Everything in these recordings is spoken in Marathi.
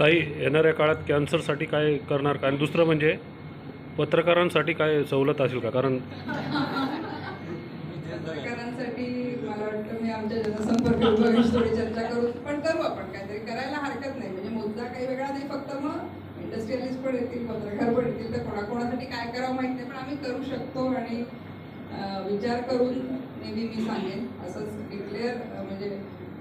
ताई येणाऱ्या काळात कॅन्सरसाठी काय करणार? का आणि दुसरं म्हणजे पत्रकारांसाठी काय सवलत असेल का? कारण पत्रकारांसाठी मला वाटतं मी आमच्या जनसंपर्क विभागाशी थोडी चर्चा करू पण करू आपण. काहीतरी करायला हरकत नाही. म्हणजे मुद्दा काही वेगळा नाही फक्त मग इंडस्ट्रियलिस्ट पण येतील पत्रकार पण येतील तर कोणाकोणासाठी काय करावं माहीत नाही पण आम्ही करू शकतो आणि विचार करून नेहमी मी सांगेन. असंच डिक्लेअर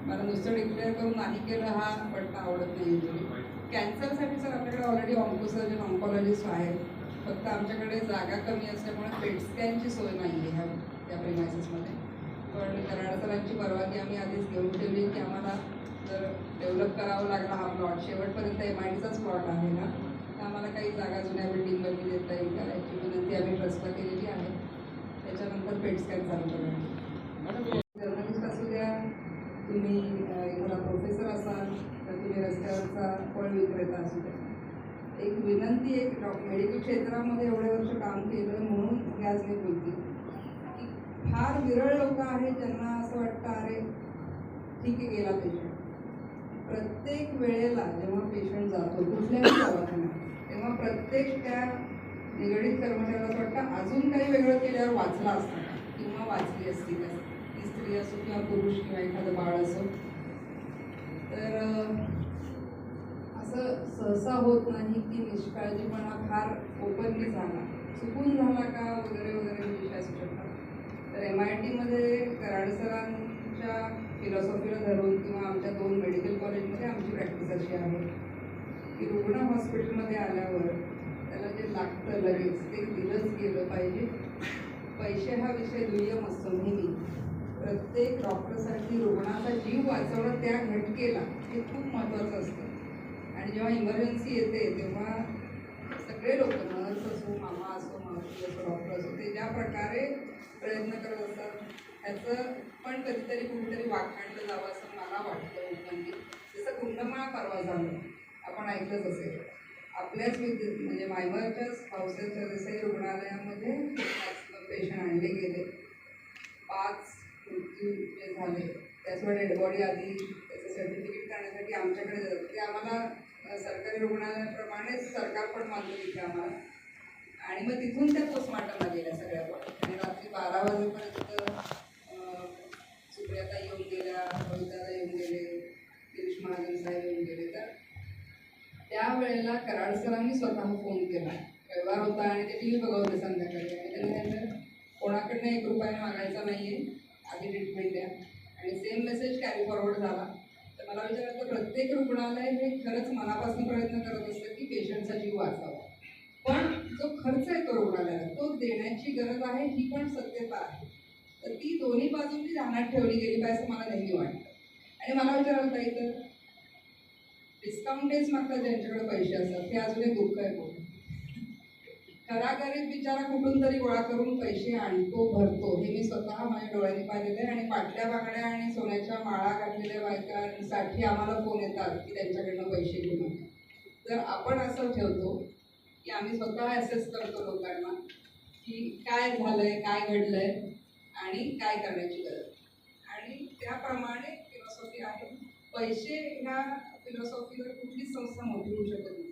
मला नुसतं डिक्लेअर करून नाही केलं हा पट्टा आवडत नाही युजली कॅन्सरसाठी सर आपल्याकडे ऑलरेडी ऑन्कोसर्जन ऑन्कॉलॉजिस्ट आहेत. फक्त आमच्याकडे जागा कमी असल्यामुळे पेट स्कॅनची सोय नाही आहे ह्या त्या प्रिमायसेसमध्ये पण कराड सरांची परवानगी आम्ही आधीच घेऊन ठेवली की आम्हाला जर डेव्हलप करावं लागला हा प्लॉट शेवटपर्यंत एम आय डीचाच प्लॉट आहे ना तर आम्हाला काही जागा जुन्या बिल्डिंगवरती देता येईल करायची विनंती आम्ही ट्रस्टला केलेली आहे. त्याच्यानंतर पेट स्कॅन चालू करायची जर्नलिस्ट असू द्या तुम्ही अ, एखादा प्रोफेसर असाल तर तुम्ही रस्त्यावरचा फळ विक्रेता असू द्या एक विनंती एक डॉ मेडिकल क्षेत्रामध्ये एवढे वर्ष काम केलं म्हणून मी आज मी बोलते. की फार विरळ लोक आहेत ज्यांना असं वाटतं अरे ठीक आहे गेला पेशंट प्रत्येक वेळेला जेव्हा पेशंट जातो कुठल्याही दवाखान्यात तेव्हा प्रत्येक त्या निगडीत कर्मचाऱ्याला असं वाटतं अजून काही वेगळं केल्यावर वाचला असता किंवा वाचली असती का? ती स्त्री असो किंवा पुरुष किंवा एखादं बाळ असो. तर असं सहसा होत नाही की निष्काळजीपणा फार ओपनली झाला. चुकून झाला का वगैरे वगैरे विषय असू शकतात तर एम आय टीमध्ये कराड सरांच्या फिलॉसॉफीला धरून किंवा आमच्या दोन मेडिकल कॉलेजमध्ये आमची प्रॅक्टिस अशी आहे की रुग्ण हॉस्पिटलमध्ये आल्यावर त्याला जे लागतं लगेच ते दिलंच गेलं पाहिजे. पैसे हा विषय दुय्यम असतो नेहमी. प्रत्येक डॉक्टरसाठी रुग्णाचा जीव वाचवणं त्या घटकेला हे खूप महत्त्वाचं असतं. आणि जेव्हा इमर्जन्सी येते तेव्हा सगळे लोक नर्स असो मामा असो मावशी असो डॉक्टर असो ते ज्या प्रकारे प्रयत्न करत असतात ह्याचं पण कधीतरी कुठेतरी वाखाणलं जावं असं मला वाटतं म्हणजे जसं कुंडमाळा परवा झालं आपण ऐकलंच असेल. आपल्याच विद्युत म्हणजे मायवरच्याच पावसाच्या देसाई रुग्णालयामध्ये पेशंट आणले गेले. पाच मृत्यू जे झाले त्याचं डेड बॉडी आधी सर्टिफिकेट काढण्यासाठी आमच्याकडे जातात. ते आम्हाला सरकारी रुग्णालयाप्रमाणेच सरकार पण मान्य तिथे आम्हाला. आणि मग तिथून त्या पोस्टमार्टमला गेल्या सगळ्या बॉडी आणि रात्री बारा वाजेपर्यंत सुप्रियाता येऊन गेल्या कविताला येऊन गेले गिरीश महाजन साहेब येऊन गेले. तर त्यावेळेला कराड सरांनी स्वतः फोन केला. रविवार होता आणि ते टी व्ही बघत होते संध्याकाळी. आणि त्यांनी त्यांचं कोणाकडनं एक रुपया मागायचा नाही आहे आधी ट्रीटमेंट द्या. आणि सेम मेसेज कॅरी फॉरवर्ड झाला. मला विचारायचं प्रत्येक रुग्णालय हे खरंच मनापासून प्रयत्न करत असतं की पेशंटचा जीव वाचावा. पण जो खर्च येतो रुग्णालयाला तो देण्याची गरज आहे ही पण सत्यता आहे. तर ती दोन्ही बाजूंनी ध्यानात ठेवली गेली पाहिजे असं मला नेहमी वाटतं. आणि मला विचारायला पाहिजे तर डिस्काउंटेज मागतात ज्यांच्याकडे पैसे असतात हे अजून एक दुःख आहे खूप खरा गरीब बिचारा कुठून तरी गोळा करून पैसे आणतो भरतो. हे मी स्वतः माझ्या डोळ्यांनी पाहिलेलं आहे आणि पाटल्या बांगड्या आणि सोन्याच्या माळा घातलेल्या बायकांसाठी आम्हाला फोन येतात की त्यांच्याकडनं पैसे घेऊन. तर आपण असं ठेवतो की आम्ही स्वतः ॲसेस करतो लोकांना की काय झालंय काय घडलंय आणि काय करण्याची गरज. आणि त्याप्रमाणे फिलॉसॉफी आहे. पैसे ह्या फिलॉसॉफीवर कुठलीच संस्था मोठी होऊ शकत नाही.